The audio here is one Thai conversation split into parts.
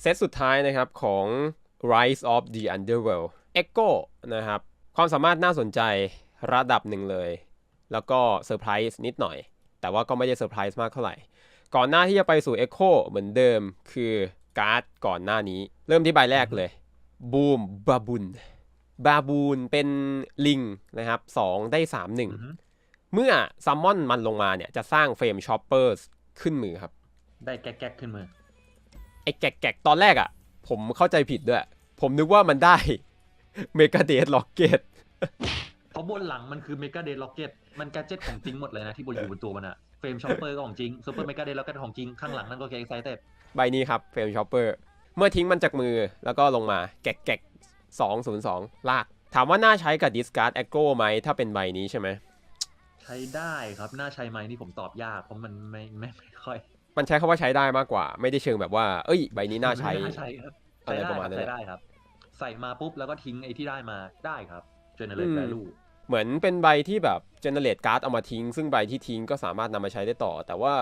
เซตสุดท้ายนะครับของ Rise of the Underworld Echo นะครับ ความสามารถน่าสนใจระดับหนึ่งเลย แล้วก็เซอร์ไพรส์นิดหน่อย แต่ว่าก็ไม่ได้เซอร์ไพรส์มากเท่าไหร่ ก่อนหน้าที่จะไปสู่ Echo เหมือนเดิมคือการ์ดก่อนหน้านี้ เริ่มที่ใบแรกเลย Boom Baboon บาบูนเป็นลิงนะครับ2ได้3อือฮึ1เมื่อซัมมอนมันลงมาเนี่ยจะสร้างเฟรมช็อปเปอร์ขึ้นมือครับ ได้แก๊กๆขึ้นมือ ไอ้แกกๆตอนแรกอะ่ะ ผมเข้าใจผิดด้วย ผมนึกว่ามันได้เมกาเดสล็อกเกตเพราะบนหลังมันคือเมกาเด t ล็อกเก็ตมันแกจิตของจริงหมดเลยนะที่บนอยู่บนตัวมันอะเฟรมช็อปเปอร์ก็ของจริงซูเปอร์เมกาเด t ล็อกเก็ตของจริงข้างหลังนั่นก็แค่ excited ใบนี้ครับเฟรมช็อปเปอร์เมื่อทิ้งมันจากมือแล้วก็ลงมาแกกแกกสองศูนย์สองลาก ถามว่าน่าใช้กับดิสการ์ดแอโกไหมถ้าเป็นใบนี้ใช่ไหมใช้ได้ครับน่าใช้ไหมนี่ผมตอบยากเพราะมันไม่ไม่ไม่ค่อย มันใช้คาว่าใช้ได้มากกว่า ไม่ได้เชิงแบบว่า เอ้ย ใบนี้น่าใช้น่าใช้ครับอะไรใช้ได้ประมาณคนั้บนแหละใช้ได้ครับ ใส่มาปุ๊บแล้วก็ทิ้งไอ้ที่ได้มาได้ครับ generate อืม value เหมือนเป็นใบที่แบบเจเนเรตการ์ดเอามาทิ้ง ซึ่งใบที่ทิ้งก็สามารถนำมาใช้ได้ต่อ แต่ว่า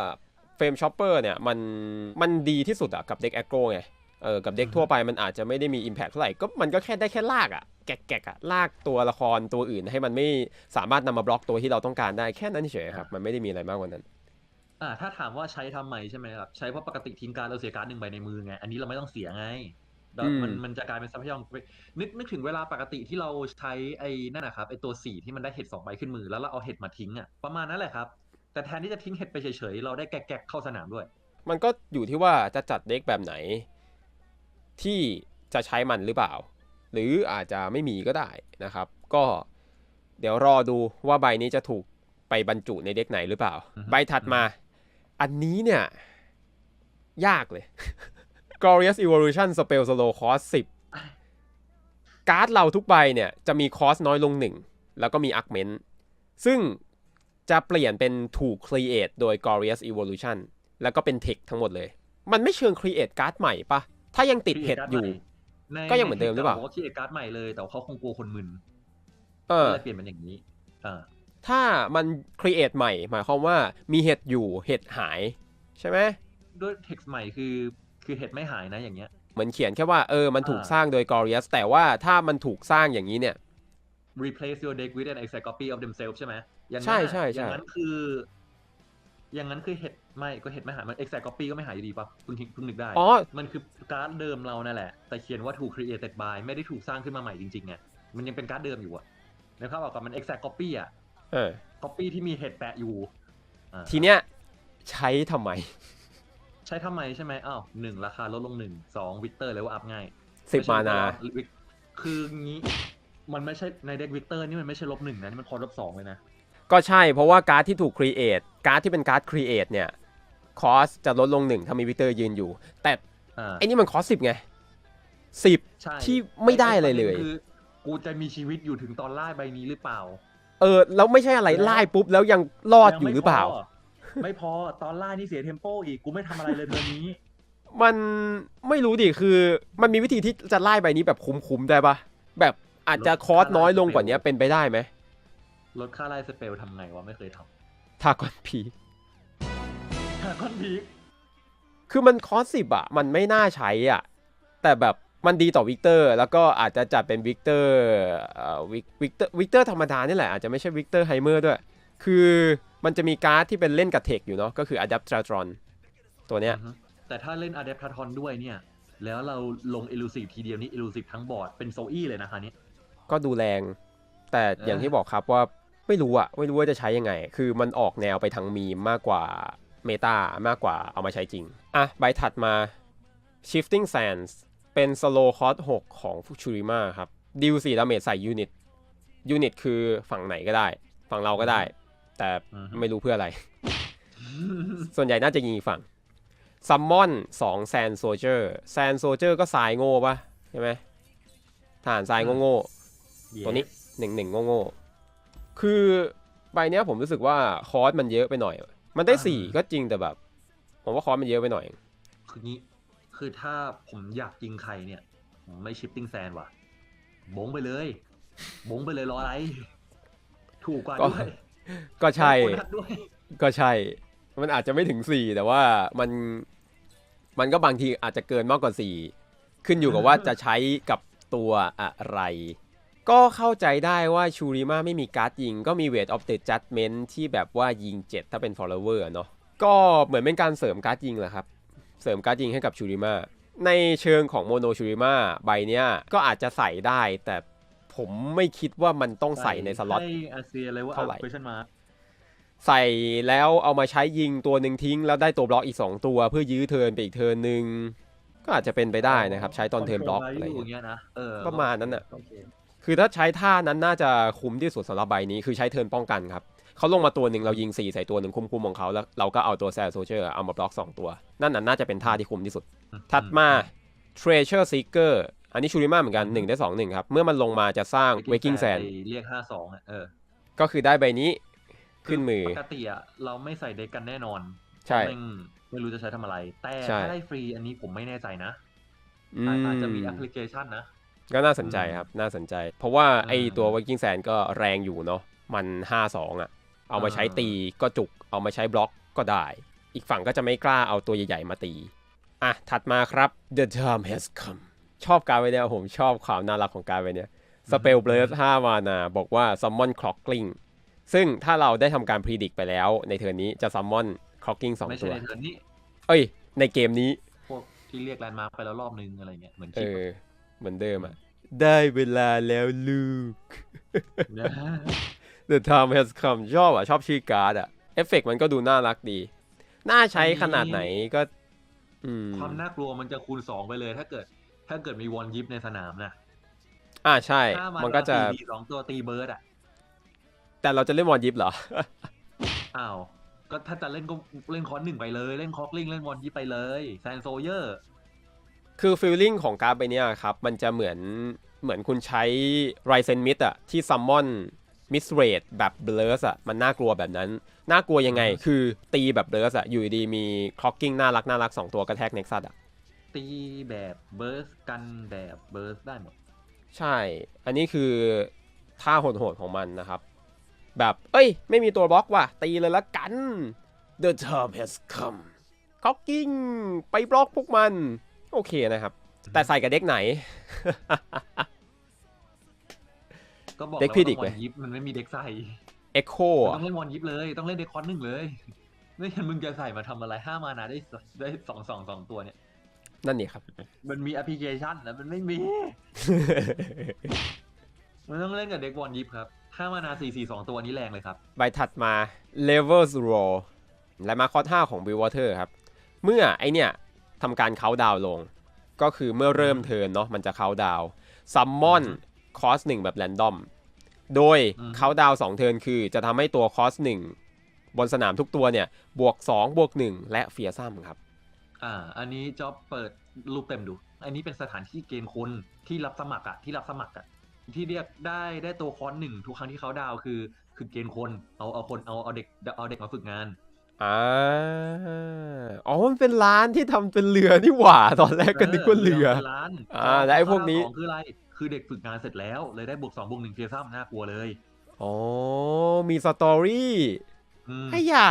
เฟรมช็อปเปอร์เนี่ยมันมันดีที่สุดอะกับเด็กแอโกไงเออกับเด็กทั่วไปมันอาจจะไม่ได้มี Impact เท่าไหร่ก็มันก็แค่ได้แค่ลากอะแกกแกกอะลากตัวละครตัวอื่นให้มันไม่สามารถนำมาบล็อกตัวที่เราต้องการได้แค่นั้นเฉยๆครับ มันไม่ได้มีอะไรมากกว่านั้น อ่าถ้าถามว่าใช้ทำไมใช่ไหมครับใช้เพราะปกติทิ้งการดเราเสียการดหนึ่งใบในมือไง อันนี้เราไม่ต้องเสียไงเราอืมมันมันจะกลายเป็นทรัพยากรนึกนึกถึงเวลาปกติที่เราใช้ไอ้นั่นนะครับไอ้ตัวสี่ที่มันได้เห็ดสองใบขึ้นมือแล้วเราเอาเห็ดมาทิ้งอะประมาณนั้นแหละครับ แต่แทนที่จะทิ้งเห็ดไปเฉยๆเราได้แก๊กๆเข้าสนามด้วย มันก็อยู่ที่ว่าจะจัดเด็กแบบไหน ที่จะใช้มันหรือเปล่า หรืออาจจะไม่มีก็ได้นะครับ ก็เดี๋ยวรอดูว่าใบนี้จะถูกไปบรรจุในเด็กไหนหรือเปล่าอือฮึใบถัดมา อันนี้เนี่ย ยากเลย Glorious Evolution Spell Slow Cost 10 การ์ดเราทุกใบเนี่ย จะมีคอสน้อยลงหนึ่ง แล้วก็มี Augment ซึ่งจะเปลี่ยนเป็นถูก Create โดย Glorious Evolution แล้วก็เป็นเทคทั้งหมดเลย มันไม่เชิง Create การ์ดใหม่ปะ ถ้ายังติดเห็ดอยู่ในก็ยังเหมือนเดิมหรือเปล่าในทคบอกว่าคิดการ์ดใหม่เลย แต่ว่าเขาคงกลัวคนมึนเออก็เลยเปลี่ยนเป็นอย่างนี้ อ่า ถ้ามัน Create ใหม่ หมายความว่ามีเห็ดอยู่เห็ดหายใช่ไหมด้วยเท็กซ์ใหม่คือคือเห็ดไม่หายนะอย่างเงี้ย เหมือนเขียนแค่ว่าเออมันถูกอ่าสร้างโดย Glorious แต่ว่าถ้ามันถูกสร้างอย่างนี้เนี่ย replace your deck with an exact copy of themselves ใช่ไหมอย่างใช่นั้นอะใช่ใช่อย่างนั้นคือ อย่างนั้นคือเห็ดไม่ก็เห็ดไม่หายมัน exact copy ก็ไม่หายอยู่ดีปะเพิ่งคิดเพิ่งนึกได้อ๋อมันคือการ์ดเดิมเรานั่นแหละ แต่เขียนว่าถูก created by ไม่ได้ถูกสร้างขึ้นมาใหม่จริงๆไงมันยังเป็นการ์ดเดิมอยู่อะนะครับบอกกับมัน exact copy อะ เออ copy ที่มีเห็ดแปะอยู่อ่าทีเนี้ยใช้ทำไม ใช้ทำไมใช่ไหมอ้าวหนึ่งราคาลดลงหนึ่งสองวิกเตอร์เลยว่าอัพง่ายสิบไใช่มานาวิกคืองี้มันไม่ใช่ในเด็กวิกเตอร์นี่มันไม่ใช่ลบหนึ่งนะนี่มันคอร์ลบสองเลยนะ ก็ใช่เพราะว่าการ์ดที่ถูก Create การ์ดที่เป็นการ์ด Create เนี่ย คอสจะลดลงหนึ่งถ้ามีวิกเตอร์ยืนอยู่ แต่อ่าไอ้นี่มันคอสสิบไงสิบ ใช่ที่ไม่ได้อะไรเลยคือกูจะมีชีวิตอยู่ถึงตอนล่าใบนี้หรือเปล่า เออแล้วไม่ใช่อะไรแล้วไล่ปุ๊บแล้วยังรอดอยู่งไม่หรือเปล่าพไม่พอตอนล่านี่เสียเทมโปอีกกูไม่ทำอะไรเลยเดือนนี้ มันไม่รู้ดิคือ มันมีวิธีที่จะไล่ใบนี้แบบคุ้มๆได้ปะแบบอาจจะคอสน้อยลงกว่านี้เป็นไปได้ไหมลดค่าไล่สเปลทำไงวะไม่เคยททากอนพีำถ้าคอนพีคคือมันคอสสิบอะมันไม่น่าใช้อะ แต่แบบ มันดีต่อวิกเตอร์ แล้วก็อาจจะจัดเป็นวิกเตอร์เอ่อวิกวิกเตอร์วิกเตอร์ธรรมดานี่แหละ อาจจะไม่ใช่วิกเตอร์ไฮเมอร์ด้วย คือมันจะมีการ์ดที่เป็นเล่นกับเทคอยู่เนาะก็คือ Adaptatron ตัวเนี้ยอือฮึแต่ถ้าเล่นอะเดปทาทอนด้วยเนี่ย แล้วเราลงเอลูซีฟทีเดียวนี่เอลูซีฟทั้งบอร์ดเป็นโซอี้เลยนะคะนี้ก็ดูแรง แต่อย่างเออที่บอกครับว่าไม่รู้อะไม่รู้ว่าจะใช้ยังไง คือมันออกแนวไปทางมีมมากกว่าเมตามากกว่าเอามาใช้จริง อะ ใบถัดมา shifting sands เป็น slow cost 6ของฟูชูริมาครับดิว4ดาเมจใส่ยูนิตยูนิตคือฝั่งไหนก็ได้ ฝั่งเราก็ได้ แต่อือฮึไม่รู้เพื่ออะไร ส่วนใหญ่น่าจะยิงอีกฝั่งซัมมอน2แซนโซเจอร์แซนโซเจอร์ก็ทรายโง่ปะใช่ไหมทหารทรายโง่ๆตัวนี้หนึ่งหนึ่งโง่ๆคือใบเนี้ยผมรู้สึกว่าคอร์สมันเยอะไปหน่อย มันได้สี่ก็จริงแต่แบบ ผมว่าคอร์สมันเยอะไปหน่อย คืองี้ คือถ้าผมอยากยิงใครเนี่ยผมไม่ชิปติ้งแซนว่ะบงไปเลย บงไปเลยรออะไร ถูกกว่าก็ด้วยก็ใช่โบนัสด้วยก็ใช่ มันอาจจะไม่ถึงสี่แต่ว่ามันมันก็บางทีอาจจะเกินมากกว่า4ขึ้นอยู่กับว่าจะใช้กับตัวอะไร ก็เข้าใจได้ว่าชูริมาไม่มีการ์ดยิง ก็มีเวทออฟเด j จัดเมนที่แบบว่ายิง 7 ถ้าเป็น follower อะเนาะก็เหมือนเป็นการเสริมการ์ดยิงแหละครับ เสริมการ์ดยิงให้กับชูริมาในเชิงของโมโนชูริมาใบเนี้ยก็อาจจะใส่ได้ แต่ผมไม่คิดว่ามันต้องใส่ในสล็อตให้อาเซียเลยว่าเท่าไหร่เ question mark ใส่แล้วเอามาใช้ยิงตัวหนึ่งทิ้ง แล้วได้ตัวบล็อกอีก 2 ตัว เพื่อยื้อเทิร์นไปอีกเทิร์นหนึ่งก็อาจจะเป็นไปได้นะครับ ใช้ตอนเทิร์นบล็อกอะไรย่าเงี้ยงเงี้ยนะเออประมาณนั้นน่ะโอเคคือถ้าใช้ท่านั้นน่าจะคุ้มที่สุดสำหรับใบนี้ คือใช้เทิร์นป้องกันครับ เขาลงมาตัวหนึ่งเรายิง4ใส่ตัวหนึ่งคุ้มๆของเขาแล้วเราก็เอาตัวแซลโซเชอร์เอามาบล็อก 2 ตัว นั่นน่ะน่าจะเป็นท่าที่คุ้มที่สุด ถัดมา Treasure Seeker อันนี้ชูริมาเหมือนกัน 1 ได้ 2 1 ครับ เมื่อมันลงมาจะสร้าง Waking Sand เรียกห้าสองอะเออ ก็คือได้ใบนี้ขึ้นมือปกติอะเราไม่ใส่เด็กกันแน่นอน ใช่แม่งไม่รู้จะใช้ทำอะไร แต่ใช่ถ้าได้ฟรีอันนี้ผมไม่แน่ใจนะอือาจจะมีมแอปพลิเคชันนะก็น่าสนใจครับ น่าสนใจ เพราะว่าไออ่าตัว Waking Sand ก็แรงอยู่เนาะมัน 5-2 อะ เอามาใช้อ่าตีก็จุก เอามาใช้บล็อกก็ได้ อีกฝั่งก็จะไม่กล้าเอาตัวใหญ่ๆมาตี อะ ถัดมาครับ The time has come ชอบการไว้เนี่ยผมชอบความน่ารักของการไว้เนี่ย Spell Blast 5มานาบอกว่า Summon Clockling ซึ่งถ้าเราได้ทำการ predict ไปแล้ว ในเทิร์นนี้จะ Summon Clockling ไม่2ใช่ตัวในเทิร์นนี้ เอ้ย ในเกมนี้ พวกที่เรียกแลนด์มาร์คไปแล้วรอบนึงอะไรเงี้ยเหมือนเอคลิปอเหมือนเดิมอะได้เวลาแล้วลูกนะ The time has come ชอบอะ ชอบชื่อการ์ดอะ เอฟเฟกต์มันก็ดูน่ารักดี น่าใช้ขนาดไหนก็อืมความน่ากลัวมันจะคูณสองไปเลย ถ้าเกิด ถ้าเกิดมีวอนยิปในสนามนะอ่าใช่ถ้ามันก็จะตีสองตัวตีเบิร์ดอะ แต่เราจะเล่นวอนยิปเหรอ อ้าว ก็ถ้าจะเล่นก็เล่นคอนหนึ่งไปเลย เล่นคอกลิงเล่นวอนยิปไปเลยแซนโซเยอร์คือฟีลลิ่งของการ์ดใบเนี้ยครับ มันจะเหมือนเหมือนคุณใช้ไรเซนมิดอะที่ซัมมอน มิสเรดแบบเบลสอะมันน่ากลัวแบบนั้น น่ากลัวยังไงอือฮึคือตีแบบเบลสอะอยู่ดีๆมีคล็อกกิ้งน่ารักน่ารักสองตัวกระแทกเน็กซัสอะตีแบบเบิร์สกันแบบเบิร์สได้หมด ใช่ อันนี้คือท่าโหดๆของมันนะครับ แบบ เอ้ย ไม่มีตัวบล็อกว่ะ ตีเลยละกัน The time has come คล็อกกิ้งไปบล็อกพวกมัน โอเคนะครับ แต่ใส่กับเด็กไหน ก็บอกเด็กแล้วพี่ว่าดิต้กองวเลยอนยิปมันไม่มีเด็กใส่ Echo ต้อะองเล่นวอนยิปเลย ต้องเล่นเด็กคอนหนึ่งเลยไม่งั้นมึงจะใส่มาทำอะไรห้ามานาได้สได้สองสองสองตัวเนี่ย นั่นนี่ครับ มันมีแอปพลิเคชันนะมันไม่มี มันต้องเล่นกับเด็กวอนยิปครับห้ามานาสี่สี่สองตัวนี้แรงเลยครับ ใบถัดมา Levels Roll และมาคอท่าของ Blue Water ครับ เมื่อไอเนี่ยทำการเขาดาวลง ก็คือเมื่อเริ่มเทิร์นเนาะมันจะเขาดาวซัมมอน คอสหนึ่งแบบแรนดอม โดยอืมเขาดาวสองเทิร์นคือจะทำให้ตัวคอสหนึ่งบนสนามทุกตัวเนี่ย บวก2บวก1และเฟียซัมครับ อ่า อันนี้จ็อบเปิดรูปเต็มดู อันนี้เป็นสถานที่เกณฑ์คนที่รับสมัครอะที่รับสมัครอะที่เรียกได้ได้ตัวคอนหนึ่งทุกครั้งที่เขาดาวน์คือ คือเกณฑ์คนเอาเอาคนเอาเอาเด็กเอาเด็กมาฝึกงานอ่าอ๋อ มันเป็นร้านที่ทำเป็นเรือนี่หว่า ตอนแรกก็นึกว่าเรือป็นล้านอ่า แล้วไอ้พวกนี้ข้อสองคืออะไร คือเด็กฝึกงานเสร็จแล้วเลยได้บวกสองบวกหนึ่งเฟียซัมน่ากลัวเลยอ๋อมีสตอรี่อืม ไอ้ยา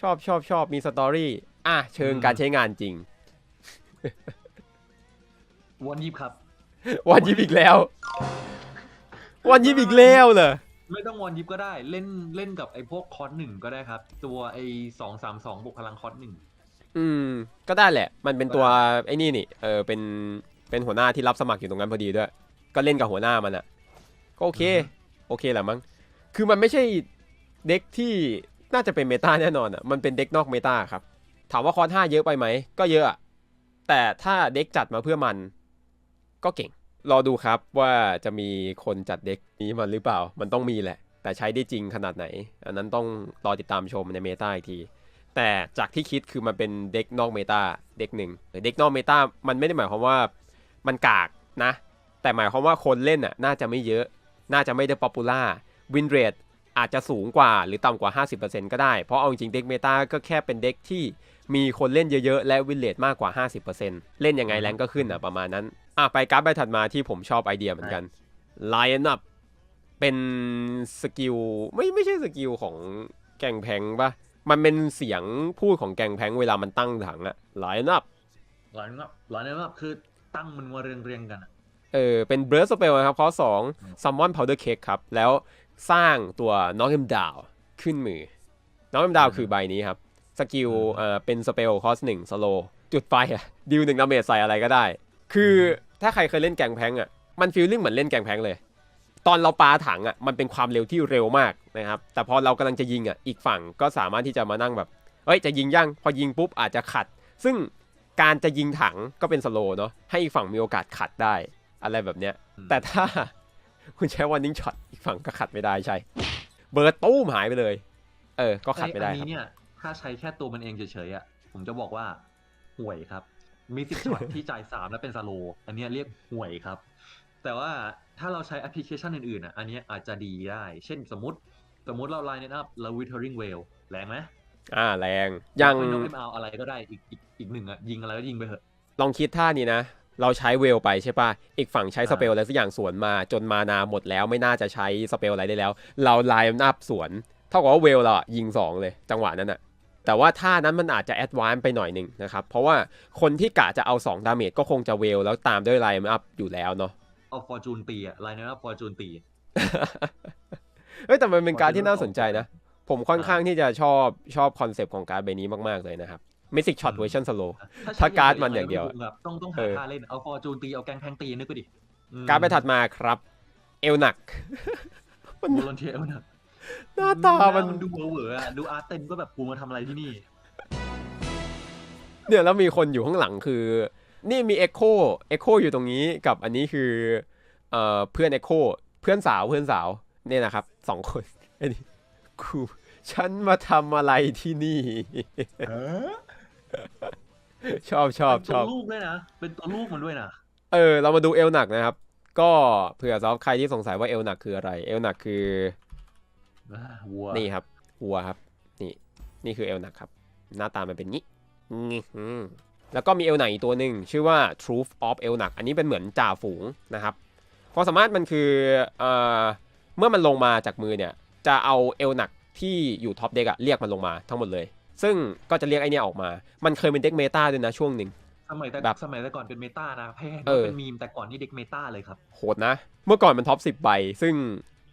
ชอบชอบชอบมีสตอรี่อะเชิงอืม การใช้งานจริงวอนยิบครับ วันยิบอีกแล้ว วันยิบอีกแล้วเหรอไม่ต้องวอนยิบก็ได้ เล่นเล่นกับไอ้พวกคอนหนึ่งก็ได้ครับ ตัวไอ้สองสามสองบวกพลังคอนหนึ่งอืม ก็ได้แหละ มันเป็นตัวไอ้นี่นี่เออเป็น เป็นหัวหน้าที่รับสมัครอยู่ตรงนั้นพอดีด้วย ก็เล่นกับหัวหน้ามันอะก็โอเค โอเคแหละมั้ง คือมันไม่ใช่เด็กที่น่าจะเป็นเมตาแน่นอนอะมันเป็นเด็กนอกเมตาครับ ถามว่าคอร์สห้าเยอะไปไหม ก็เยอะอะ แต่ถ้าเด็กจัดมาเพื่อมัน ก็เก่ง รอดูครับว่าจะมีคนจัดเด็กนี้มันหรือเปล่า มันต้องมีแหละ แต่ใช้ได้จริงขนาดไหน อันนั้นต้องรอติดตามชมในเมตาอีกทีแต่จากที่คิดคือมันเป็นเด็กนอกเมตาเด็กหนึ่งเด็กนอกเมตามันไม่ได้หมายความว่า มันกากนะ แต่หมายความว่าคนเล่นน่ะน่าจะไม่เยอะ น่าจะไม่ได้ป๊อปปูล่าวินเรทอาจจะสูงกว่าหรือต่ำกว่า 50%ก็ได้ เพราะเอาจริงๆเด็กเมตาก็แค่เป็นเด็กที่มีคนเล่นเยอะๆ และวินเรทมากกว่า 50%เล่นยังไงแรงก็ขึ้นอะประมาณนั้น อะไปการ์ดใบถัดมาที่ผมชอบไอเดียเหมือนกัน Lion Up เป็นสกิลไม่ไม่ใช่สกิลของแกงแพงปะมันเป็นเสียงพูดของแกงแพงเวลามันตั้งถังอะ Lion Up หลายนับหลายนับคือ ตั้งมันมาเรียงเรียงๆกันอะเออ เป็นเบ r ร์สเปลนะครับ ข้อสองซัมมอนพาวเดอร์เค้กครับ แล้วสร้างตัวน้องเอ็มดาวขึ้นมือ น้องเอ็มดาวคือใบนี้ครับ สกิลเอ่อเป็นสเปลคอสหนึ่งสโล จุดไฟอะดิวหนึ่งดาเมจใส่อะไรก็ได้ คือถ้าใครเคยเล่นแกงแพงอะมันฟีลลิ่งเหมือนเล่นแกงแพงเลย ตอนเราปาถังอะมันเป็นความเร็วที่เร็วมากนะครับ แต่พอเรากำลังจะยิงอะอีกฝั่งก็สามารถที่จะมานั่งแบบ เอ้ยจะยิงยังพอยิงปุ๊บอาจจะขัด ซึ่ง การจะยิงถังก็เป็นสโลว์เนาะให้อีกฝั่งมีโอกาสขัดได้ อะไรแบบเนี้ย แต่ถ้าคุณใช้วันนิ่งช็อตอีกฝั่งก็ขัดไม่ได้ใช่ เบิร์ดตู้มหายไปเลย เออ ก็ขัดไม่ได้อ้คอัรับนนี้เนี่ยถ้าใช้แค่ตัวมันเองเฉยๆอะผมจะบอกว่าห่วยครับมีสิบช็อตที่จ่ายสามแล้วเป็นสโลว์อันเนี้ยเรียกห่วยครับ แต่ว่าถ้าเราใช้แอปพลิเคชันอื่นๆอะอันเนี้ยอาจจะดีได้ เช่นสมมติสมมติเราไลน์เน็ตอัพแล้ว withering whale แรงไหมอ่าแรงยังไม่ต้องเอ็มเอาอะไรก็ได้อีกอีก อีกหนึ่งอะยิงอะไรก็ยิงไปเถอะ ลองคิดท่านี้นะ เราใช้เวลไปใช่ป่ะ อีกฝั่งใช้อ่าสเปลอะไรสักอย่างสวนมาจนมานาหมดแล้วไม่น่าจะใช้สเปลอะไรได้แล้ว เราไลน์อัพสวนเท่ากับว่าเวลเราอะยิง 2 เลยจังหวะนั้นอะแต่ว่าท่านั้นมันอาจจะแอดวานซ์ไปหน่อยหนึ่งนะครับ เพราะว่าคนที่กะจะเอา 2 ดาเมจก็คงจะเวลแล้วตามด้วยไลน์อัพอยู่แล้วเนาะเอาฟอร์จูนตีอะไลน์เน็ตอัพฟอร์จูนตีเฮ้ยแต่มันเป็นการดที่น่าสนใจนะ ผมค่อนข้างที่จะชอบชอบคอนเซปต์ของการดใบนี้มาก ๆ เลยนะครับ Mystic Shot อืมเวอร์ชันสโลใช้ถ้าการ์ดมันะไรอย่างเดียวไม่ถูกครับต้องต้องเอหาอท่าเล่นเอาฟอร์จูนตีเอาแกงแพงตีนึกก็ดิอืมการดไปถัดมาครับ เอลหนักมันวอลเทียร์มันอะหน้าตามันดูเหวอๆอะดูอาร์ตเต็มก็แบบกูมาทำอะไรที่นี่ เนี่ยแล้วมีคนอยู่ข้างหลังคือ นี่มี Echo Echo อยู่ตรงนี้กับอันนี้คือเอ่อเพื่อน Echo เพื่อนสาวเพื่อนสาวเนี่ยนะครับสองคนอันนี้กูฉันมาทำอะไรที่นี่ ชอบชอบเป็นชตัวอบลูกด้วยนะ เป็นตัวลูกมันด้วยนะ เออ เรามาดูเอลหนักนะครับ ก็เผื่อสำหรับใครที่สงสัยว่าเอลหนักคืออะไร เอลหนักคืออ่าวัว นี่ครับวัวครับ นี่ นี่คือเอลหนักครับ หน้าตามันเป็นงี้งี้อืมแล้วก็มีเอลหนักอีกตัวหนึ่งชื่อว่า Truth of เอลหนัก อันนี้เป็นเหมือนจ่าฝูงนะครับความสามารถมันคือเอ่อเมื่อมันลงมาจากมือเนี่ย จะเอาเอลหนักที่อยู่ท็อปเด็กอะเรียกมันลงมาทั้งหมดเลย ซึ่งก็จะเรียกไอเนี้ยออกมา มันเคยเป็นเด็กเมตาด้วยนะช่วงหนึ่งสมัยแต่แบบสมัยแต่ก่อนเป็นเมตานะแพ้เออเป็นมีมแต่ก่อนนี่เด็กเมตาเลยครับ โหดนะ เมื่อก่อนมันท็อป10ใบ ซึ่ง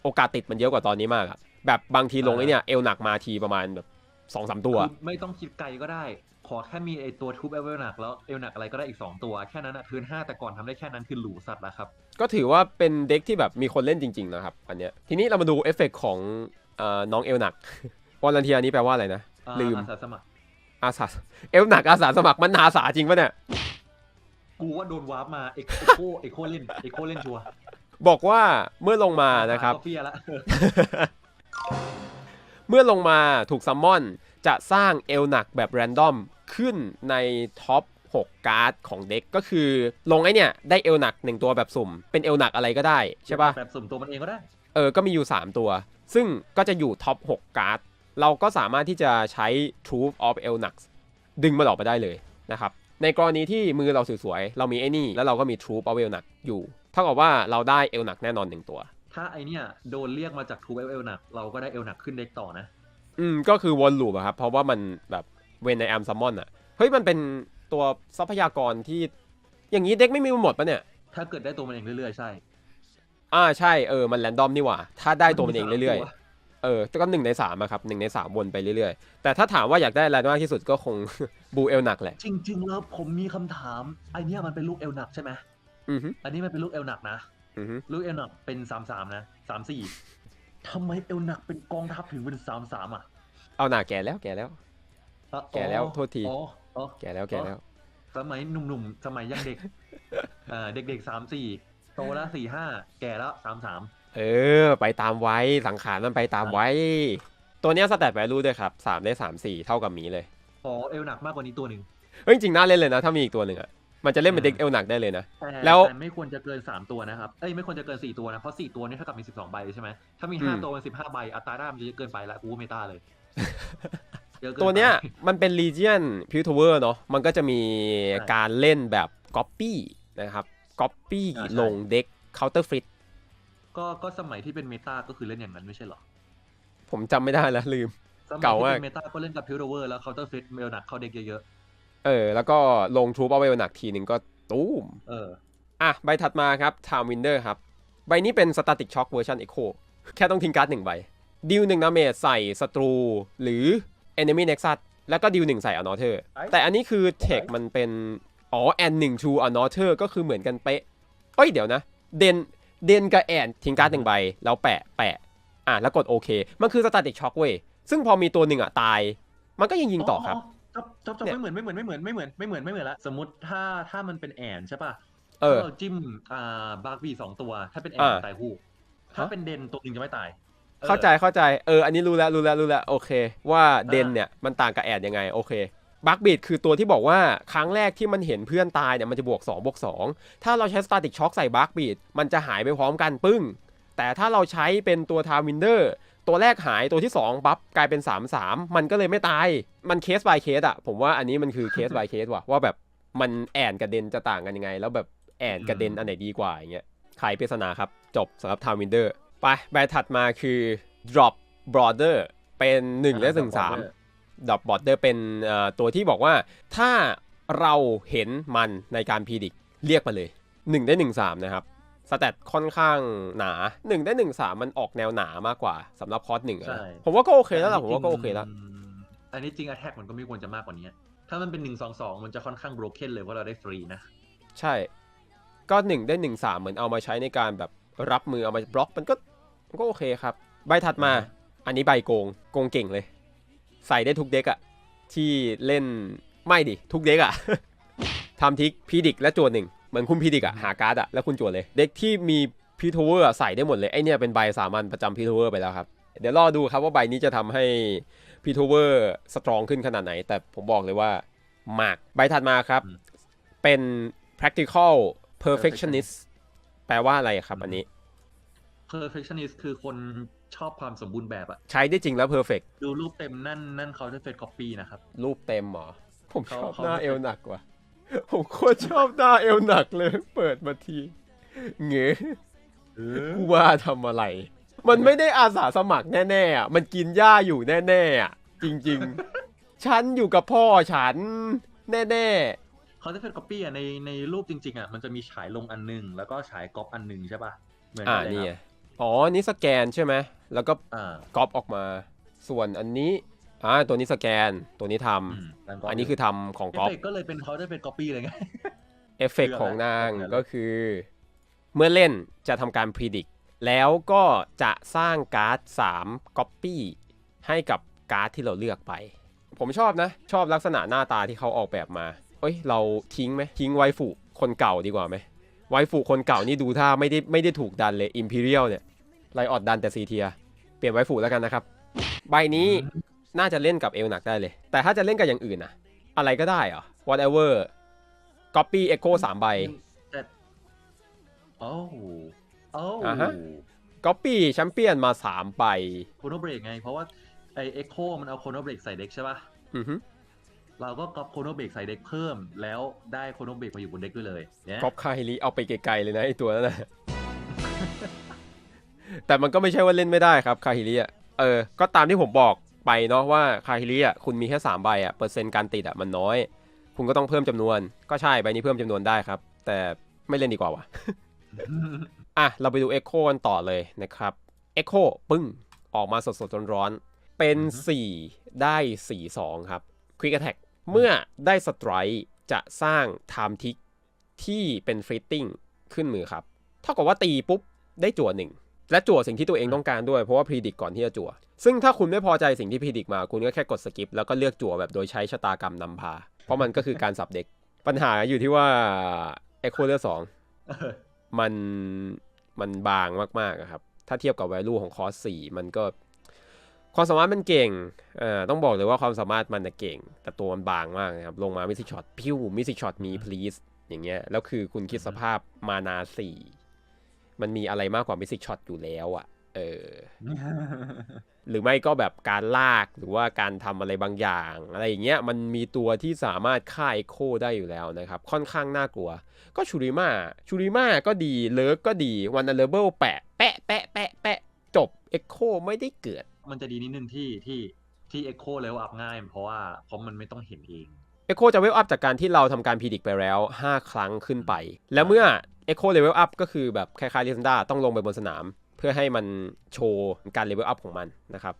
โอกาสติดมันเยอะกว่าตอนนี้มากอะแบบบางทีลงไอเนี่ยเอลหนักมาทีประมาณแบบสองสามตัวคือไม่ต้องคิดไกลก็ได้ ขอแค่มีไอตัวทูบเอลหนักแล้วเอลหนักอะไรก็ได้อีก 2 ตัวแค่นั้นอะทืนห้าแต่ก่อนทำได้แค่นั้นคือหลูสัตว์แล้วครับ ก็ถือว่าเป็นเด็กที่แบบมีคนเล่นจริง ๆ นะครับ อันเนี้ยทีนี้เรามาดูเอฟเฟกต์ของเออน้องเอลหนักวอลเนเทียนี้แปลว่าอะไรนะอ่า ลืม อาสาสมัคร อาสาเอลหนักอาสาสมัครมันอาสาจริงปะเนี่ย กูว่าโดนวาร์ปมาเอ็กโคเอ็กโคเล่นเอ็กโคเล่นชัวร์บอกว่าเมื่อลงมานะครับเฟียละเมื่อลงมาถูกซัมมอนจะสร้างเอลหนักแบบแรนดอมขึ้นในท็อป 6 การ์ดของเด็กก็คือ ลงไอเนี่ย ได้เอลหนักหนึ่งตัวแบบสุ่ม เป็นเอลหนักอะไรก็ได้ใช่ปะแบบสุ่มตัวมันเองก็ได้ เออ ก็มีอยู่ 3 ตัว ซึ่งก็จะอยู่ท็อป 6 การ์ด เราก็สามารถที่จะใช้ Truth of Elnax ดึงมันออกไปได้เลยนะครับในกรณีที่มือเราสวยๆเรามีไอ้นี่ แล้วเราก็มี Truth of Elnax อยู่เท่ากับว่าเราได้ Elnax แน่นอน1ตัว ถ้าไอเนี่ยโดนเรียกมาจากทูเอลหนักเราก็ได้เอลหนักขึ้นเด็กต่อนะ อืมก็คือวนลูปอะครับเพราะว่ามันแบบเวนในแอมซัมมอนอะเฮ้ยมันเป็นตัวทรัพยากรที่อย่างนี้เด็กไม่มีหมดปะเนี่ย ถ้าเกิดได้ตัวมันเองเรื่อยๆใช่ อ่าใช่เออมันแรนดอมนี่หว่า ถ้าได้ตัวมันเองเรื่อยๆๆ เออก็หนึ่งในสามอะครับหนึ่งในสามวนไปเรื่อยๆ แต่ถ้าถามว่าอยากได้อะไรมากที่สุดก็คง บูเอลหนักแหละ จริง ๆ แล้วผมมีคำถามไอเนี่ยมันเป็นลูกเอลหนักใช่ไหมอือฮึอันนี้มันเป็นลูกเอลหนักนะอือฮึลูกเอลหนักเป็นสามสามนะสามสี่ทำไมเอลหนักเป็นกองทัพถึงเป็นสามสามอะเอาหนาแก่แล้วแก่แล้วอะแก่แล้วอ๋อโทษที อ๋ออ๋อ แก่แล้วแก่แล้ว สมัยหนุ่มๆ สมัยยังเด็ก เอ่อเด็กๆสามสี่โตแล้วสี่ห้าแก่แล้วสามสาม เออ ไปตามไว้สังขารมันไปตามไว้ ตัวเนี้ยสแตทแวลูด้วยครับสามได้สามสี่เท่ากับหมีเลยขอเอลหนักมากกว่านี้ตัวหนึ่งเฮ้ยจริงๆน่าเล่นเลยนะ ถ้ามีอีกตัวหนึ่งอะมันจะเล่นเป็นเด็กอืมเอลหนักได้เลยนะแต่แล้วแต่ไม่ควรจะเกินสามตัวนะครับเอ้ยไม่ควรจะเกินสี่ตัวนะเพราะสี่ตัวนี่เท่ากับมีสิบสองใบใช่ไหมถ้ามีห้าอืม ตัวเป็นสิบห้าใบอัตราได้มันจะเยอะเกินไปละกูว่าเมตาเลยเยอะกิตัวเนี้ยไปมันเป็น Legion p u t o v e r เนาะมันก็จะมีใช่การเล่นแบบ Copy นะครับ Copy อ่าใช่ ลงเด็ก Counter Fit ก็ก็สมัยที่เป็นเมตาก็คือเล่นอย่างนั้นไม่ใช่เหรอ ผมจำไม่ได้แล้วลืม สมัยเก่าที่มากเป็นเมตาก็เล่นกับพิวเวอร์แล้วเคาน์เตอร์ฟิตเมลหนักเข้าเด็กเยอะเออ แล้วก็ลงทรูปเอาไว้หนักทีหนึ่งก็ตูมเออ อะ ใบถัดมาครับ Time Winder ครับ ใบนี้เป็น Static Shock Version Echo แค่ต้องทิ้งการ์ดหนึ่งใบ ดิวหนึ่งนาเมจใส่ศัตรู หรือ Enemy Nexus แล้วก็ดิวหนึ่งใส่อนอเทอร์ไอ้แต่อันนี้คือเทคมันเป็น อ๋อ and หนึ่ง to another ก็คือเหมือนกันเป๊ะ เอ้ยเดี๋ยวนะ เดน เดนกับแอนทิ้งการ์ดหนึ่งใบ แล้วแปะแปะ อะแล้วกดโอเค มันคือ Static Shock เว้ยซึ่งพอมีตัวหนึ่งอะตาย มันก็ยังยิงต่อครับจบจบจบเนี่ยไม่เหมือนไม่เหมือนไม่เหมือนไม่เหมือนไม่เหมือนไม่เหมือนละสมมติถ้าถ้ามันเป็นแอนใช่ป่ะเออถ้าเราจิ้มอ่าบาร์บีสองตัว ถ้าเป็นแอนอ่าตายคู่ถ้าเป็นเดนตัวหนึ่งจะไม่ตายออเข้าใจเข้าใจเอออันนี้รู้แล้วรู้แล้วรู้แล้วโอเค ว่าเดนเนี่ยมันต่างกับแอดยังไงโอเค บักบีดคือตัวที่บอกว่าครั้งแรกที่มันเห็นเพื่อนตายเนี่ยมันจะบวก2บวก2ถ้าเราใช้สตาติกช็อคใส่บักบีดมันจะหายไปพร้อมกันปึ้ง แต่ถ้าเราใช้เป็นตัวทาวินเดอร์ตัวแรกหายตัวที่2บัฟกลายเป็น 3 3 มันก็เลยไม่ตาย มันเคส by เคสอะผมว่าอันนี้มันคือเคส by เคสว่ะว่าแบบมันแอนกับเดนจะต่างกันยังไง แล้วแบบแอนกับเดนอันไหนดีกว่าอย่างเงี้ยไขปริศนาครับ จบสำหรับทาวินเดอร์ไปใบถัดมาคือ drop border เป็น1และ1 3 ดอ b บอ r เดอร์เป็นเอ่อตัวที่บอกว่าถ้าเราเห็นมันในการพีดิกเรียกมาเลย 1 ได้ 1 3 นะครับสแตทค่อนข้างหนา 1 ได้ 1 3 มันออกแนวหนามากกว่าสำหรับคอร์สหนึ่งอะใช่นะผมว่าก็โอเคแล้วล่ะผมว่าก็โอเคแล้ว อันนี้จริง attack มันก็ไม่ควรจะมากกว่านี้ ถ้ามันเป็นหนึ่งสองสองมันจะค่อนข้าง broken เลยว่าเราได้ฟรีนะ ใช่ก็ 1 ได้ 1 3 เหมือนเอามาใช้ในการแบบรับมือเอามาบล็อกมันก็มันก็โอเคครับ ใบถัดมาอ่าฮะอันนี้ใบโกงโกงเก่งเลย ใส่ได้ทุกเด็กอะที่เล่นไม่ดิทุกเด็กอะทำทิกพีดิกและจวนหนึ่งเหมือนคุณพีดิกอะหาการ์ดอะแล้วคุณจวนเลย เด็กที่มีพีทเวอร์ใส่ได้หมดเลยไอเนี่ยเป็นใบสามัญประจำพีทเวอร์ไปแล้วครับเดี๋ยวรอดูครับว่าใบนี้จะทำให้พีทเวอร์สตรองขึ้นขนาดไหน แต่ผมบอกเลยว่ามากใบถัดมาครับอืมเป็น practical perfectionist แปลว่าอะไรครับอันนี้ perfectionist คือคน ชอบความสมบูรณ์แบบอะใช้ได้จริงแล้ว perfect ดูรูปเต็มนั่นนั่นเขาจะเฟซ copy นะครับ รูปเต็มเหรอผมชอบเขาหน้าเขาเอวหนักว่ะผมโคตรชอบหน้าเอวหนักเลย เปิดมาทีเงี้กูว่าทำอะไร มันไม่ได้อาสาสมัครแน่ๆอะมันกินหญ้าอยู่แน่ๆอะจริง ๆ ฉันอยู่กับพ่อฉัน แน่เขาจะเฟซ copy อะในในรูปจริง ๆอะมันจะมีฉายลงอันหนึง แล้วก็ฉายก๊อปอันหนึงใช่ป่ะเหมือนๆอ่ากัเลยนี่คไงรับอ๋อนี่สแกนใช่ไหม แล้วก็อ่าก๊อปออกมา ส่วนอันนี้อ่าตัวนี้สแกนตัวนี้ทอืมตามำอันนี้คือทำของเอฟก๊อป เฟกก็เลยเป็นเขาจะเป็น copy เลยไง เอฟเฟกต์ของนางเรื่องอะไร ก็คือ เมื่อเล่นจะทำการ predict แล้วก็จะสร้างการ์ด3 copy ให้กับการ์ดที่เราเลือกไป ผมชอบนะ ชอบลักษณะหน้าตาที่เขาออกแบบมาเอ้ย เราทิ้งไหมทิ้งไวฟุคนเก่าดีกว่าไหมไวฟุคนเก่านี่ดูท่าไม่ได้ไม่ได้ถูกดันเลย Imperial เนี่ยไลออดดันแต่ซีเทีย เปลี่ยนไวฟุแล้วกันนะครับ ใบนี้น่าจะเล่นกับเอลหนักได้เลย แต่ถ้าจะเล่นกับอย่างอื่นอะอะไรก็ได้เหรอ whatever copy echo สามใบแต่โอ้โหโอ้อ่าฮะก๊อปปี้แชมเปี้ยนมา3ใบโคโนเบรกไง เพราะว่าไอเอ็กโคมันเอาโคโนเบรกใส่เด็กใช่ป่ะ อือฮึเราก็ก๊อปโคโนเบรกใส่เด็กเพิ่ม แล้วได้โคโนเบรกมาอยู่บนเด็กด้วยเลยเนี่ย ก๊อปคาฮิริเอาไปไกลๆเลยนะไอตัวนั้นนะ แต่มันก็ไม่ใช่ว่าเล่นไม่ได้ครับคาฮิริอะเออ ก็ตามที่ผมบอกไปเนาะว่าคาฮิริอะคุณมีแค่3ใบอะเปอร์เซ็นต์การติดอะมันน้อย คุณก็ต้องเพิ่มจำนวน ก็ใช่ใบนี้เพิ่มจำนวนได้ครับ แต่ไม่เล่นดีกว่าวะอะเราไปดู Echo กันต่อเลยนะครับ Echo ปึ้งออกมาสดๆร้อนๆเป็น 4 ได้ 4 2 ครับ Quick Attack เมื่อได้สไตร์จะสร้าง Time Tick ที่เป็น Fitting ขึ้นมือครับ เท่ากับว่าตีปุ๊บได้จั่วหนึ่ง และจั่วสิ่งที่ตัวเองต้องการด้วยเพราะว่า Predict ก่อนที่จะจั่ว ซึ่งถ้าคุณไม่พอใจสิ่งที่ Predict มา คุณก็แค่กด Skip แล้วก็เลือกจั่วแบบโดยใช้ชะตากรรมนำพา เพราะมันก็คือการสับเด็ก ปัญหาอยู่ที่ว่า Echo เลือกสองมันมันบางมากๆอะครับ ถ้าเทียบกับ value ของคอร์ส4มันก็ ความสามารถมันเก่งเอ่อต้องบอกเลยว่าความสามารถมันน่ะเก่ง แต่ตัวมันบางมากนะครับ ลงมามิสิช็อตพิวมิสิช็อตมี please อย่างเงี้ย แล้วคือคุณคิดสภาพมานาสี่ มันมีอะไรมากกว่ามิสิช็อตอยู่แล้วอะ่ะ เออ หรือไม่ก็แบบการลากหรือว่าการทำอะไรบางอย่าง อะไรอย่างเงี้ยมันมีตัวที่สามารถฆ่าเอ็โคได้อยู่แล้วนะครับ ค่อนข้างน่ากลัว ก็ชูริมาชูริมาก็ดีเลิกก็ดีวันอันเลเบิลแปะแปะแปะแปะแปะจบเอ็โคไม่ได้เกิด มันจะดีนิดนึงที่ที่ที่เอ็กโคเลเวลอัพง่าย เพราะว่าเพราะมันไม่ต้องเห็นเองเ Echo จะเวลอัพจากการที่เราทำการ predict ไปแล้ว 5 ครั้งขึ้นไป แล้วเมื่อ Echo level up ก็คือแบบคล้ายๆ l ิ s นดาต้องลงไปบนสนาม เพื่อให้มันโชว์การ level up ของมันนะครับ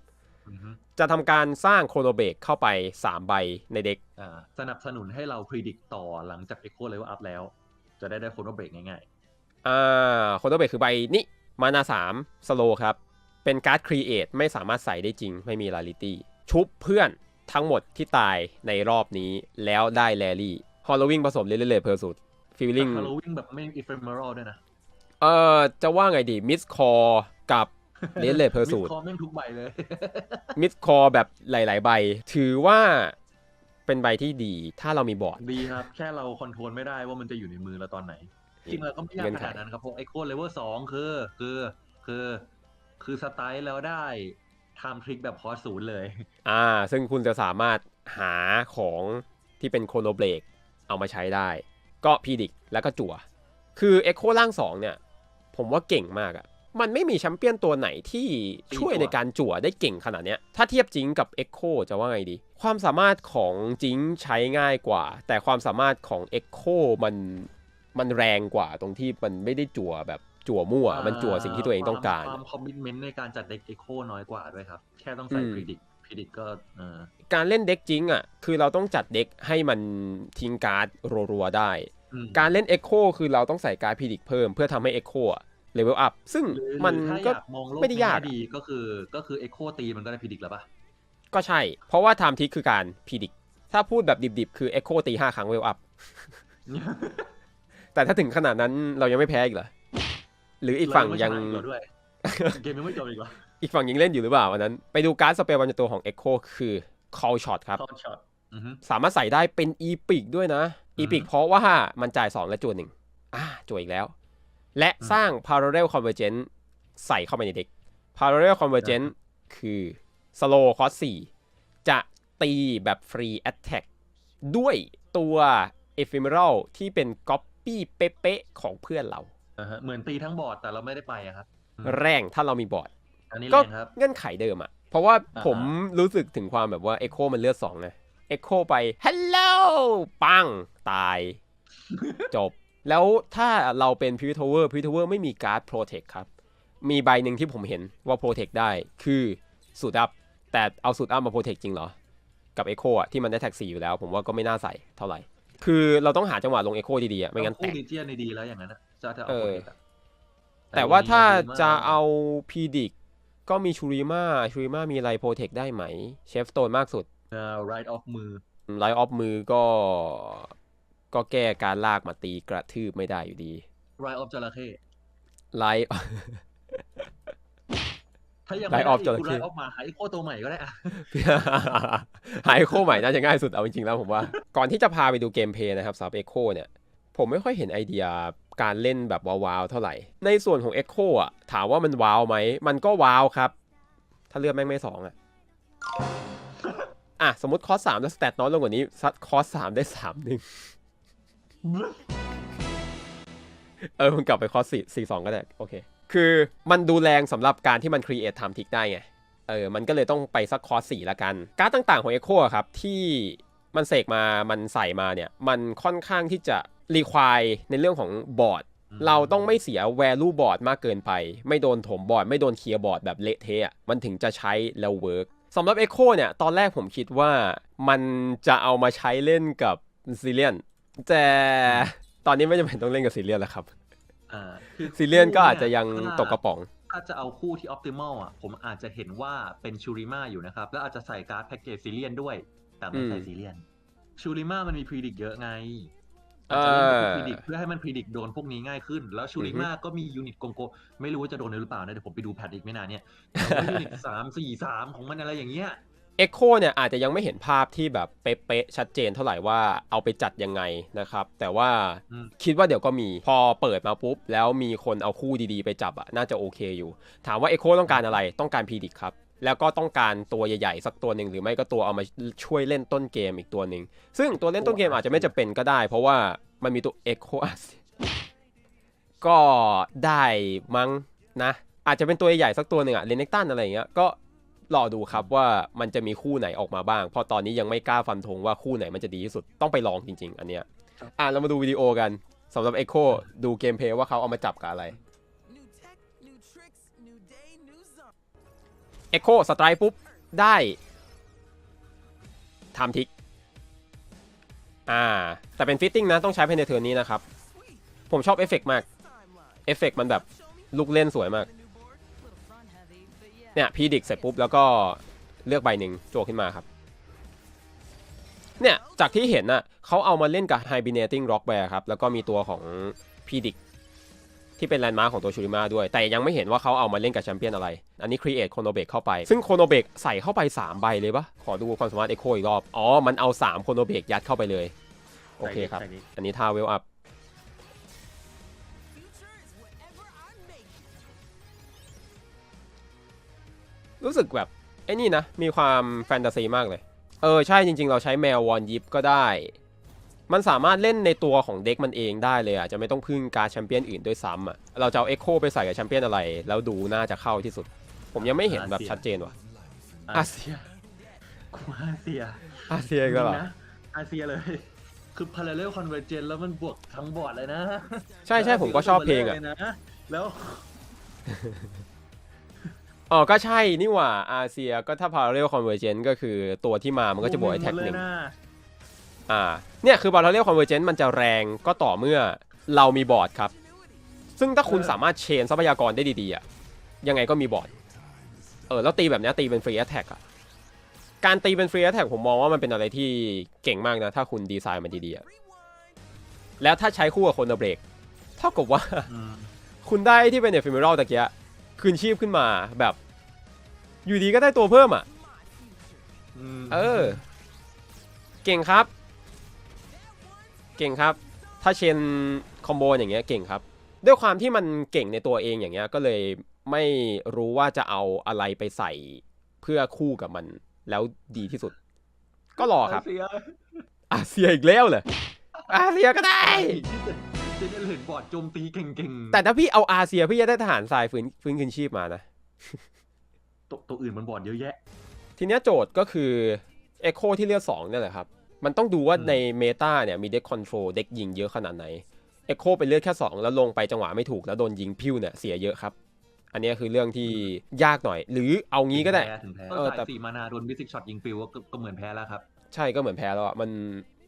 อือฮึจะทำการสร้างโคโนเบกเข้าไป 3 ใบในเด็กอ่าสนับสนุนให้เราพิจิตต่อหลังจาก Echo Level Up แล้ว จะได้ได้โคโนเบรกง่ายอ่าโคโนเบกคือใบนี้มานา3สโลครับ เป็นการ์ดครีเอทไม่สามารถใส่ได้จริงไม่มีลาลิตี้ชุบเพื่อนทั้งหมดที่ตายในรอบนี้แล้วได้แรลี่ฮอลโลวิงผสมเลเลเพอร์สุด ฟีลๆลิ่งฮาโลวีนแบบไม่อิฟเฟอร์เมอรัลด้วยนะ เออจะว่าไงดีมิสคอกับเลเลเพอร์สุดคอแม่งทุกใบเลย มิสคอแบบหลาย ๆ ใบ ถือว่าเป็นใบที่ดี ถ้าเรามีบอร์ด ดีครับ แค่เราคอนโทรลไม่ได้ว่ามันจะอยู่ในมือเราตอนไหน จริงๆเราก็ไม่ยากเงื่อนขไขนาดนั้นครับเพราะ Echo Level 2คือ คือคือคือสไตล์แล้วได้ทำทริคแบบคอร์สศูนย์เลย อ่า ซึ่งคุณจะสามารถหาของที่เป็นโคโนเบรกเอามาใช้ได้ ก็พีดิกแล้วก็จั่ว คือ Echo ร่าง2เนี่ย ผมว่าเก่งมากอะมันไม่มีแชมเปี้ยนตัวไหนที่ช่วยในการจั่วได้เก่งขนาดเนี้ย ถ้าเทียบจิงกับ Echo จะว่าไงดี ความสามารถของจิงใช้ง่ายกว่า แต่ความสามารถของ Echo มันมันแรงกว่าตรงที่มันไม่ได้จั่วแบบจั่วมั่ว มันจั่วสิ่งที่ตัวเองต้องการ ความคอมมิชเมนต์ในการจัดเด็ก Echo น้อยกว่าด้วยครับ แค่ต้องใส่อืมพิจิต พิจิตก็เออการเล่นเด็กจิงอะ คือเราต้องจัดเด็กให้มันทิ้งการ์ดรัวๆได้อืมการเล่น Echo คือเราต้องใส่การ์ดพีดิกเพิ่มเพื่อทำให้ Echo อะเลเวลอัพซึ่งหรือมันหรือถ้าก็อยากมองโลกไม่ได้ยากในแง่ดีก็คือก็คือ Echo ตีมันก็ได้พิจิตแล้วปะก็ใช่ เพราะว่า Time Tick คือการพีดิกถ้าพูดแบบดิบๆ คือ Echo ตี5ครั้งเวลอัพแต่ถ้าถึงขนาดนั้นเรายังไม่แพ้อีกเหรอหรืออีกฝั่งยังเราไม่ชนะอีกเหรอด้วยเกมยังไม่จบอีกเหรอ อีกฝั่งยังเล่นอยู่หรือเปล่าวันนั้น ไปดูการ์ดสเปลประจำตัวของ Echo คือ Call Shot ครับเข้าช็อตอือฮึสามารถใส่ได้เป็นอีพิกด้วยนะอีพิกอือฮึเพราะว่ามันจ่าย 2 และจวนหนึ่งอ่าจวอีกแล้ว และสร้าง Parallel Convergence ใส่เข้าไปในเด็ก Parallel Convergence คือ Slow Cost 4จะตีแบบ Free Attack ด้วยตัว Ephemeral ที่เป็น Copy เป๊ะๆของเพื่อนเราอ่าฮะเหมือนตีทั้งบอร์ดแต่เราไม่ได้ไปอะครับอืมแรงถ้าเรามีบอร์ดอันนี้ ก็แรงครับเงื่อนไขเดิมอะเพราะว่าอ่าฮะผมรู้สึกถึงความแบบว่า Echo มันเลือด2ไง Echo ไป Hello ปัง ตาย จบ แล้วถ้าเราเป็น p i v o t Tower p i v o t Tower ไม่มีการ์ด Protect ครับ มีใบหนึ่งที่ผมเห็นว่า Protect ได้คือสูตรอัพ แต่เอาสูตรอัพมา Protect จริงเหรอ กับ Echo อะที่มันได้แท็กซี่อยู่แล้ว ผมว่าก็ไม่น่าใส่เท่าไหร่ คือเราต้องหาจังหวะลง Echo ดีๆอะไม่งั้นแตคู่กดิเจียนดีๆแล้วอย่างนั้นอะจะจะเอาเออโปรเทคอะแต่ว่าถ้าวันนี้จะมกเอาพีดิก ก็มีชูริมาชูริมามีอะไรโปรเทคได้ไหม เชฟสโตนมากสุดเอ่อ right off มือไลท์ออฟมือก็ ก็แก้การลากมาตีกระทืบไม่ได้อยู่ดี right off จระเข้ไลท์ถ้ายังไม่ Right ได้ off อีกจระคุณเข้ right off มาหาอีโคตัวใหม่ก็ได้อะหายโคใหม่น่าจะง่ายสุดเอาจริงๆแล้วผมว่า ก่อนที่จะพาไปดูเกมเพลย์นะครับสำหรับ Echo เนี่ย ผมไม่ค่อยเห็นไอเดีย การเล่นแบบว้าวๆเท่าไหร่ ในส่วนของ Echo อะถามว่ามันว้าวไหม มันก็ว้าวครับ ถ้าเลือกแม่งไม่สองอะอะ สมมติคอสสามแล้วสเตตน้อยลงกว่านี้ซัดคอสสามได้สามหนึ่งเออมันกลับไปคอสสี่สี่สองก็ได้โอเค คือมันดูแรงสำหรับการที่มัน create time tick ได้ไงเออ มันก็เลยต้องไปสักคอร์สสี่ละกัน การ์ดต่างๆของ Echo ครับ ที่มันเสกมา มันใส่มาเนี่ย มันค่อนข้างที่จะ รีควายในเรื่องของบอร์ดอืมเราต้องไม่เสีย value บอร์ดมากเกินไป ไม่โดนถมบอร์ด ไม่โดนเคลียร์บอร์ดแบบเละเทะอะมันถึงจะใช้แล้วเวิร์กสำหรับ Echo เนี่ย ตอนแรกผมคิดว่ามันจะเอามาใช้เล่นกับซิเลียนแต่ตอนนี้ไม่จำเป็นต้องเล่นกับซิเลียนแล้วครับอ่าคือซิเลียนก็อาจจะยังถ้าตกกระป๋อง ถ้าจะเอาคู่ที่ optimal อะ ผมอาจจะเห็นว่าเป็นชูริมาอยู่นะครับ แล้วอาจจะใส่การ์ดแพ็กเกจซิเลียนด้วย แต่ไม่ใส่อืมซิเลียนชูริมามันมีพรีดิกเยอะไงเออา จอจะเล่นกับพรีดิกเพื่อให้มันพรีดิกโดนพวกนี้ง่ายขึ้น แล้วชูริมาก็มียูนิตโกงโกไม่รู้ว่าจะโดนหรือเปล่านะเดี๋ยวผมไปดูแพทอีกไม่นานเนี่ยแต่ว่ายูนิตสามสี่สามของมันอะไรอย่างเงี้ย Echo เนี่ยอาจจะยังไม่เห็นภาพที่แบบเป๊ะๆชัดเจนเท่าไหร่ว่าเอาไปจัดยังไงนะครับ แต่ว่าอืมคิดว่าเดี๋ยวก็มีพอเปิดมาปุ๊บ แล้วมีคนเอาคู่ดีๆไปจับอะน่าจะโอเคอยู่ ถามว่า Echo ต้องการอะไรต้องการพีดิกครับ แล้วก็ต้องการตัวใหญ่ๆ สักตัวหนึ่งหรือไม่ก็ตัวเอามาช่วยเล่นต้นเกมอีกตัวหนึ่งซึ่งตัวเล่นต้นเกมอาจจะไม่จะเป็นก็ได้ เพราะว่ามันมีตัว Echo อะก็ได้มั้งนะ อาจจะเป็นตัวใหญ่ๆสักตัวหนึ่งอะเลนเนกตันอะไรอย่างเงี้ยก็ รอดูครับว่ามันจะมีคู่ไหนออกมาบ้าง เพราะตอนนี้ยังไม่กล้าฟันธงว่าคู่ไหนมันจะดีที่สุดต้องไปลองจริง ๆ อันเนี้ยอะเรามาดูวิดีโอกันสำหรับ Echo ดูเกมเพลย์ว่าเขาเอามาจับกับอะไร New tech, new tricks, new day, new zone. Echo สไตร์ปุ๊บ ได้ทำทิก อ่า แต่เป็นฟิตติ้งนะ ต้องใช้ภายในเทอร์นนี้นะครับ Sweet. ผมชอบเอฟเฟกมาก Timeline. เอฟเฟกมันแบบ Show me ลูกเล่นสวยมาก เนี่ยพีดิกเสร็จปุ๊บแล้วก็เลือกใบหนึ่งโจวขึ้นมาครับ เนี่ยจากที่เห็นน่ะเขาเอามาเล่นกับ Hibernating Rock Bear ครับ แล้วก็มีตัวของพีดิกที่เป็นแลนด์มาร์คของตัวชูริมาด้วย แต่ยังไม่เห็นว่าเขาเอามาเล่นกับแชมเปี้ยนอะไร อันนี้ Create โคโนเบกเข้าไป ซึ่งโคโนเบกใส่เข้าไป 3 ใบเลยปะขอดูความสามารถ Echo อีกรอบ อ๋อ มันเอา3โคโนเบกยัดเข้าไปเลย โอเคครับใส่นี้อันนี้ท่าเวลอัพ รู้สึกแบบไอ้นี่นะ มีความแฟนตาซีมากเลย เออ ใช่จริง ๆ เราใช้แมววอนยิปก็ได้ มันสามารถเล่นในตัวของเด็กมันเองได้เลยอะ จะไม่ต้องพึ่งการดแชมเปี้ยนอื่นด้วยซ้ำอะ เราจะเอาเอ็กโคไปใส่กับแชมเปี้ยนอะไร แล้วดูน่าจะเข้าที่สุด ผมยังไม่เห็นแบบชัดเจนว่ะอาเซียกูอาเซียอาเซียก็เหรอนะอาเซียเลย คือ parallel convergence แล้วมันบวกทั้งบอร์ดเลยนะ ใช่ใช่ผมก็ชอบเพลงอะยนะแล้ว อ๋อ ก็ใช่นี่หว่าอาเซียก็ถ้า parallel convergence ก็คือตัวที่มามันก็จะบวกไอแท็กหนึ่งเลยะอ่า เนี่ยคือ parallel convergence มันจะแรงก็ต่อเมื่อเรามีบอร์ดครับ ซึ่งถ้าคุณสามารถเชนทรัพยากรได้ดีๆอะ ยังไงก็มีบอร์ด เออ แล้วตีแบบเนี้ยตีเป็นฟรี a t แท็กอะ การตีเป็นฟรี a t แท็กผมมองว่ามันเป็นอะไรที่เก่งมากนะ ถ้าคุณดีไซน์มันดีๆอะ Rewind. แล้วถ้าใช้คู่กับคนเบรกเท่ากับว่าอืมคุณได้ที่เป็นเอฟ e เมอรัลตะเกียะ คืนชีพขึ้นมาแบบ อยู่ดีก็ได้ตัวเพิ่มอะ My future. อืมเออ เก่งครับ เก่งครับ ถ้าเชนคอมโบอย่างเงี้ยเก่งครับ ด้วยความที่มันเก่งในตัวเองอย่างเงี้ยก็เลยไม่รู้ว่าจะเอาอะไรไปใส่เพื่อคู่กับมันแล้วดีที่สุด ก็รอครับอาเซียอาเซียอีกแล้วเหรออาเซียก็ได้ที่ จะจะได้เห็นบอร์ดโจมตีเก่งๆ แต่ถ้าพี่เอาอาเซียพี่จะได้ทหารทรายฟื้นฟื้นคืนชีพมานะตัวตัวอื่นมันบอร์ดเยอะแยะ ทีเนี้ยโจทย์ก็คือ Echo ที่เลือก2เนี่ยแหละครับ มันต้องดูว่าอืมในเมตาเนี่ยมีเด็กคอนโทรลเด็กยิงเยอะขนาดไหน Echo ไปเลือกแค่2แล้วลงไปจังหวะไม่ถูกแล้วโดนยิงพิ้วเนี่ยเสียเยอะครับอันเนี้ยคือเรื่องที่ยากหน่อย หรือเอางี้ก็ได้ถึงแพ้ถึงแพ้เออแต่จ่ายสี่มานาโดนบิสิกช็อตยิงฟิวก็ก็เหมือนแพ้แล้วครับ ใช่ก็เหมือนแพ้แล้วอะมัน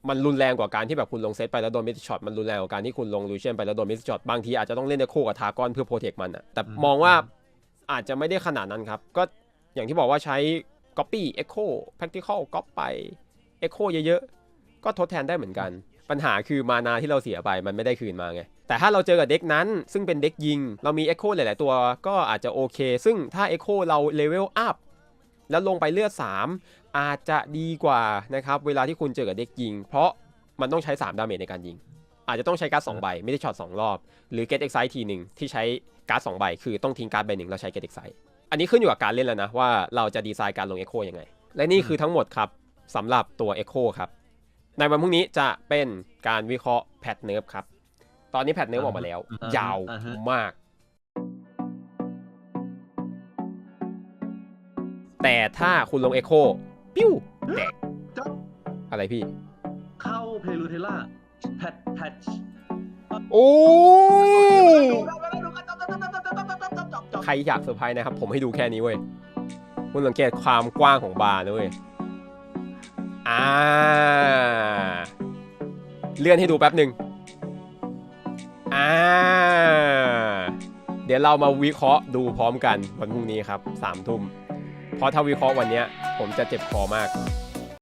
มันรุนแรงกว่าการที่แบบคุณลงเซตไปแล้วโดนมิสช็อตมันรุนแรงกว่าการที่คุณลงลูเชียนไปแล้วโดนมิสช็อตบางทีอาจจะต้องเล่นในคู่กับทากอนเพื่อโปรเทคมันอะแต่มมองว่าอาจจะไม่ได้ขนาดนั้นครับ ก็อย่างที่บอกว่าใช้ Copy Echo Practical ก๊อปไป Echo เยอะๆ ก็ทดแทนได้เหมือนกัน ปัญหาคือมานาที่เราเสียไปมันไม่ได้คืนมาไง แต่ถ้าเราเจอกับเด็กนั้น ซึ่งเป็นเด็กยิง เรามี Echo หลายๆ ตัวก็อาจจะโอเค ซึ่งถ้า Echo เราเลเวลอัพแล้วลงไปเลือด 3 อาจจะดีกว่านะครับเวลาที่คุณเจอกับเด็กยิง เพราะมันต้องใช้ 3 ดาเมจในการยิง อาจจะต้องใช้การ์ดสองใบไม่ได้ช็อตสองรอบ หรือ Get Excite ทีหนึ่งที่ใช้การ์ดสองใบ คือต้องทิ้งการ์ดใบหนึ่งแล้วใช้ Get Excite อันนี้ขึ้นอยู่กับการเล่นแล้วนะว่าเราจะดีไซน์การลง Echo ยังไง และนี่คือทั้งหมดครับสำหรับตัว Echo ครับในวันพรุ่งนี้จะเป็นการวิเคราะห์แพทเนิร์ฟครับตอนนี้แพทเนิร์ฟออกมาแล้วอ่าฮะยาวอ่าฮะมากแต่ถ้าคุณลง Echo ปิ้วแตกจ๊อบอะไรพี่ เข้าเพลูเทล่าแพทแพทโอ้ใครอยากเซอร์ไพรส์นะครับ ผมให้ดูแค่นี้เว้ยคุณสังเกตความกว้างของบาร์นะเว้ยอ่า เลื่อนให้ดูแป๊บหนึ่งอ่า เดี๋ยวเรามาวิเคราะห์ดูพร้อมกันวันพรุ่งนี้ครับสามทุ่ม เพราะถ้าวิเคราะห์วันนี้ผมจะเจ็บคอมาก